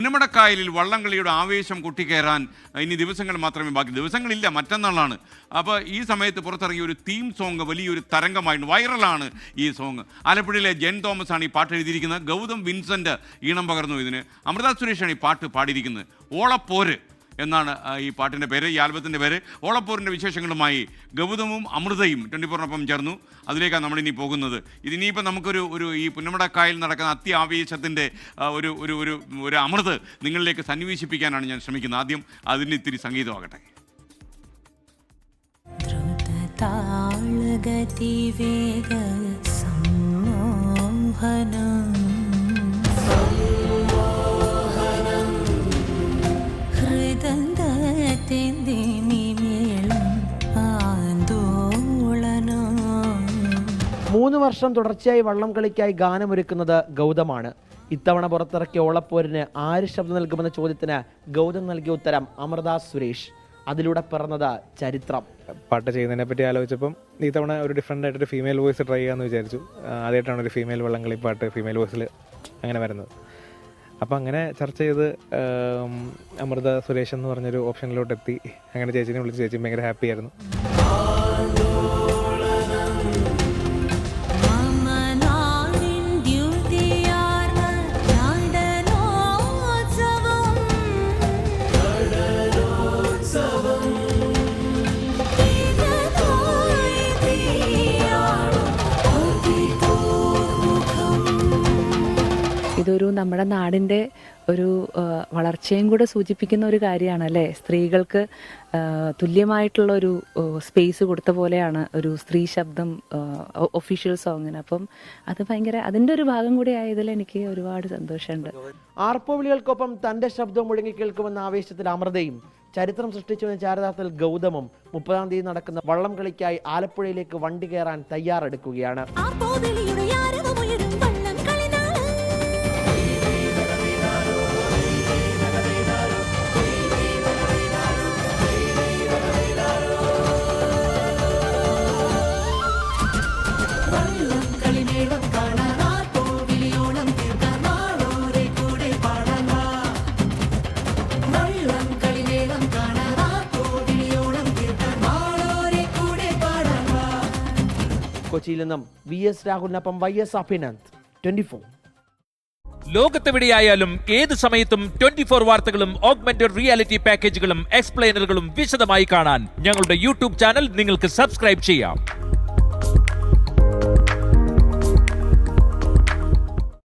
പുന്നമടക്കായലിൽ വള്ളംകളിയുടെ ആവേശം കൊട്ടിക്കയറാൻ ഇനി ദിവസങ്ങൾ മാത്രമേ ബാക്കി ദിവസങ്ങളില്ല മറ്റന്നാളാണ്. അപ്പോൾ ഈ സമയത്ത് പുറത്തിറങ്ങിയ ഒരു തീം സോങ് വലിയൊരു തരംഗമായിട്ട് വൈറലാണ് ഈ സോങ് ആലപ്പുഴയിലെ ജെൻ തോമസ് ആണ് ഈ പാട്ട് എഴുതിയിരിക്കുന്നത്. ഗൗതം വിൻസെന്റ് ഈണം പകർന്നു ഇതിന്. അമൃത സുരേഷാണ് ഈ പാട്ട് പാടിയിരിക്കുന്നത്. ഓളപ്പോര്. എന്നാണ് ഈ പാട്ടിന്റെ പേര് ഈ ആൽബത്തിന്റെ പേര്. ഓളപ്പൂരിന്റെ വിശേഷങ്ങളുമായി ഗൗതമും അമൃതയും ട്വന്റി ഫോറിനൊപ്പം ചേർന്നു. അതിലേക്കാണ് നമ്മളിനി പോകുന്നത്. ഇതിനിയിപ്പോൾ നമുക്കൊരു ഒരു ഈ പുന്നമടക്കായൽ നടക്കുന്ന അത്യാവേശത്തിന്റെ ഒരു ഒരു ഒരു ഒരു അമൃത് നിങ്ങളിലേക്ക് സന്നിവേശിപ്പിക്കാനാണ് ഞാൻ ശ്രമിക്കുന്നത്. ആദ്യം അതിന് ഇത്തിരി സംഗീതമാകട്ടെ. താളഗതി സമ്മോഹനം. ഹൃദന്തേന്തിമിമേളം മൂന്ന് വർഷം തുടർച്ചയായി വള്ളം കളിക്കായി ഗാനമൊരുക്കുന്നത് ഗൗതമാണ്. ഇത്തവണ പുറത്തിറക്കിയ ഓളപ്പോരിന് ആര് ശബ്ദം നൽകുമെന്ന ചോദ്യത്തിന് ഗൗതം നൽകിയ ഉത്തരം അമൃത സുരേഷ്. അതിലൂടെ പിറന്നത് ചരിത്രം. പാട്ട് ചെയ്യുന്നതിനെ പറ്റി ആലോചിച്ചപ്പം ഈ തവണ ഒരു ഡിഫറെന്റ് ആയിട്ടൊരു ഫീമെയിൽ വോയിസ് ട്രൈ ചെയ്യാമെന്ന് വിചാരിച്ചു. ആദ്യമായിട്ടാണ് ഒരു ഫീമെയിൽ വള്ളംകളി പാട്ട് ഫീമെയിൽ വോയിസിൽ അങ്ങനെ വരുന്നത്. അപ്പം അങ്ങനെ ചർച്ച ചെയ്ത് അമൃത സുരേഷ് എന്ന് പറഞ്ഞൊരു ഓപ്ഷനിലോട്ട് എത്തി അങ്ങനെ ചേച്ചിനെ വിളിച്ച് ചേച്ചി ഭയങ്കര ഹാപ്പി ഇതൊരു നമ്മുടെ നാടിന്റെ ഒരു വളർച്ചയും കൂടെ സൂചിപ്പിക്കുന്ന ഒരു കാര്യമാണ് അല്ലേ? സ്ത്രീകൾക്ക് തുല്യമായിട്ടുള്ള ഒരു സ്പേസ് കൊടുത്ത പോലെയാണ് ഒരു സ്ത്രീ ശബ്ദം ഒഫീഷ്യൽ സോങ്ങിന്. അപ്പം അത് ഭയങ്കര അതിന്റെ ഒരു ഭാഗം കൂടി ആയതിൽ എനിക്ക് ഒരുപാട് സന്തോഷമുണ്ട്. ആർപ്പവിളികൾക്കൊപ്പം തന്റെ തന്റെ ശബ്ദം മുഴങ്ങി കേൾക്കുമെന്ന ആവേശത്തിൽ അമൃതയും ചരിത്രം സൃഷ്ടിച്ചുവെന്ന ചാരിതാർത്ഥത്തിൽ ഗൗതമും മുപ്പതാം തീയതി നടക്കുന്ന വള്ളം കളിക്കായി ആലപ്പുഴയിലേക്ക് വണ്ടി കയറാൻ തയ്യാറെടുക്കുകയാണ്. കൊച്ചിയിൽ നിന്നും V S രാഹുലിനൊപ്പം Y S Abhinand. Twenty four ലോകത്തെവിടെയായാലും ഏത് സമയത്തും ട്വന്റി ഫോർ വാർത്തകളും ഓഗ്മെന്റഡ് റിയാലിറ്റി പാക്കേജുകളും എക്സ്പ്ലെയിനറുകളും വിശദമായി കാണാൻ ഞങ്ങളുടെ യൂട്യൂബ് ചാനൽ നിങ്ങൾക്ക് സബ്സ്ക്രൈബ് ചെയ്യാം.